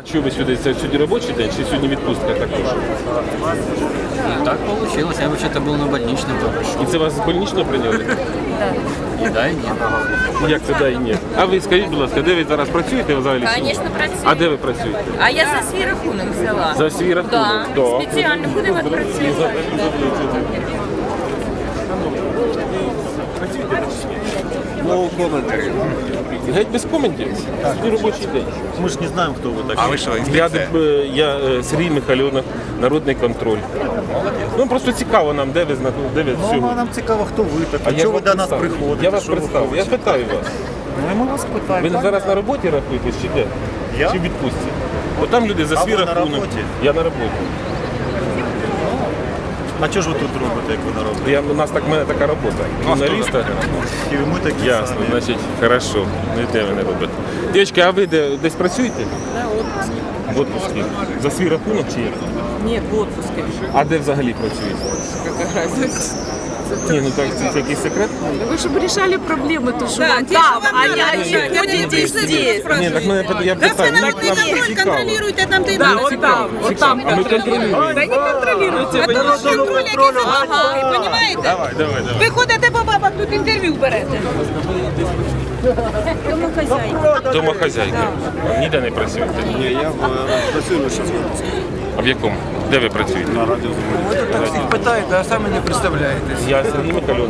А чого ви сюди? Це сьогодні робочий день чи сьогодні відпустка також? Так получилось. Я вообще-то был на больничном только что. І це вас з больничного прийняли? И да, и нет. Як це да і ні? А ви скажіть, будь ласка, де ви зараз працюєте взагалі? Звісно, працюю. А де ви працюєте? А я за свій рахунок взяла. За свій рахунок? Да. Да. Спеціально будемо працювати. No commentary. Геть без коментів. Сьогодні робочий день. Мы же не знаем, кто вы такие. А ви що, Я, інспекція? е, я е, Сергій Михайлюнов, народний контроль. Ну просто цікаво нам, де ви знаходитесь, де ви Ну, а нам цікаво, хто ви А я Чого ви до нас представлю. приходите? Я вас Що ви представив. Я хочете? питаю вас. Ну, і ми вас питаємо. Ви так? зараз на роботі рахуєтесь чи де? Я? Чи в відпустці? От там люди за А свій ви на рахунок. роботі? Я на роботі. А чого ж ви тут робите, як ви на роботі? Я, у нас так, в мене така робота. Журналіста. І ми такі Ясно, самі. значить, хорошо. Ну, де мене робити. Дівчатка, а ви де, десь працюєте? В отпуску. За свій рахунок чи як? Нет, в отпуске. А де взагалі працюєте? Какая разница? Ні, ну так це, це якийсь секрет? Вы же бы решали проблемы, то что Да, вам те, там, что вам а надо я решать, не они ходите не здесь. Ні, так мене я питаю. Нам, нам цікаво. контролируйте там, де Да, вот там, вот там А ми контролюємо. Да не контролируйте вы. контроль, який заблаговий, понімаєте? Давай, давай, давай. Ви ходите по бабах, тут інтерв'ю берете. Домохозяйка. Ніде не працюєте? Ні, я працюю лише з А в якому? Де ви працюєте? на радіо. Ви так всі Питаєте, а самі не представляєтесь. Я Сергій Михайлюк.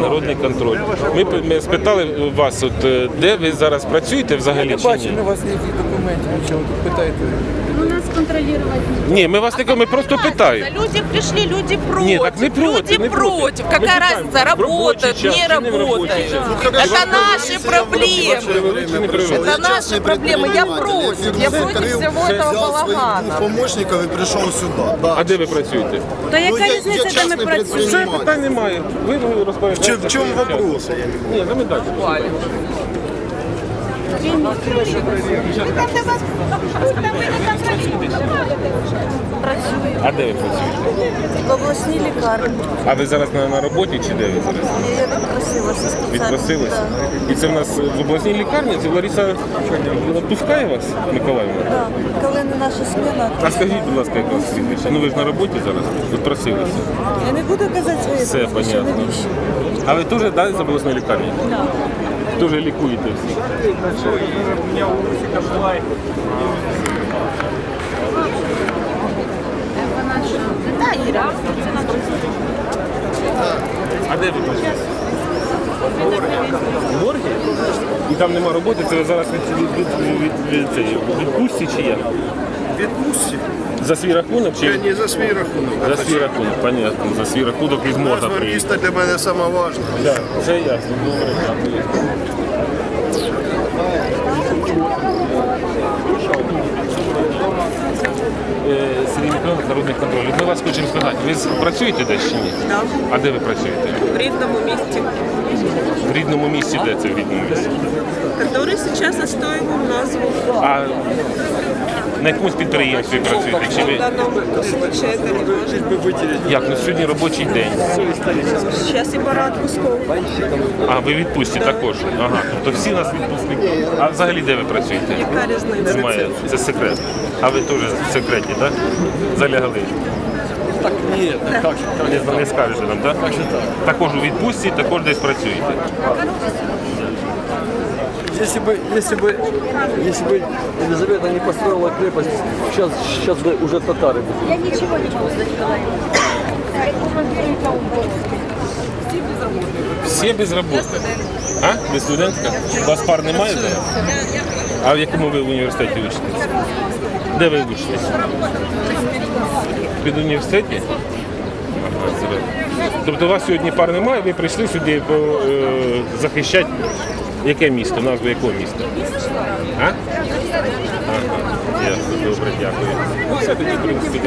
Народний контроль. Ми, п- ми спитали вас, от, е, де ви зараз працюєте взагалі чи ні? у вас ніяких документів, нічого тут питаєте Ну, нас контролировать не Ні, ми вас таке, ми просто питаємо. Люди пришли, люди против. Нет, так не против, люди не против. против. Мы Какая питаем, разница, в рабочий работают, час не чи не в робочий работают. час? Это наши проблемы. Это наши проблемы. Я против. Я против всего этого взял своих балагана. двух помощников и пришел сюда. Да. А де ви працюєте? То Ну, яка я- різниця, я де ми частный працюємо? Все, предприниматель. питань немає. Ви розповідаєте. В чем, в чем вопрос? Я не понимаю. Ні, ну ми далі. а де ви працюєте? В обласній лікарні. А ви зараз на, на роботі чи де ви зараз? Я відпросилася спеціально. Відпросилися? І це в нас в обласній лікарні, це Лариса відпускає вас, Миколаївна? Так, коли не наша сміна, А скажіть, будь ласка, як вас прізвище? Ну ви ж на роботі зараз, відпросилися. я не буду казати своє Все прізвище, понятно. навіщо? А ви теж да, з обласної лікарні? Так. Теж лікуєте всіх? А де ви працюєте? В моргі? І там нема роботи, це ви зараз від, від, від, від, від, цієї відпустці чи як? Відпустці. За свій рахунок чи? Я не за свій рахунок. За свій рахунок, понятно. За свій рахунок від можна приїхати. Журналіста для мене саме важливе. Да, це ясно. Добре, дякую. Е, Сергій Миколаївич, народний контроль. Ми вас хочемо спитати, ви працюєте десь чи ні? Да. А де ви працюєте? В рідному місті, В рідному місті, де це в рідному місті? который сейчас оставил назву А на якомусь підприємстві працюєте? Чи ви... данном случае это не важно. Як? Ну сьогодні робочий день. Сейчас и парад Пусков. А, ви відпустці також. Ага. Тобто всі у нас відпускники. А взагалі де ви працюєте? Яка різниця? Немає, це секрет. А ви теж в секреті, так? Залягали. Так, ні, так, не, не скажете нам, так? Також у відпустці, також десь працюєте. Если бы, если бы, если бы Елизавета не построила крепость, сейчас, сейчас бы уже татары были. Я нічого не можу за Ніколаєва. Всі без роботи. А? Ви студентка? У вас пар немає? зараз? А в якому ви в університеті учитесь? Де ви учитесь? Під університеті? Тобто у вас сьогодні пар немає, ви прийшли сюди е, захищати яке місто, назву якого міста? А? Ясно, добре, дякую. Ну все тоді, в принципі,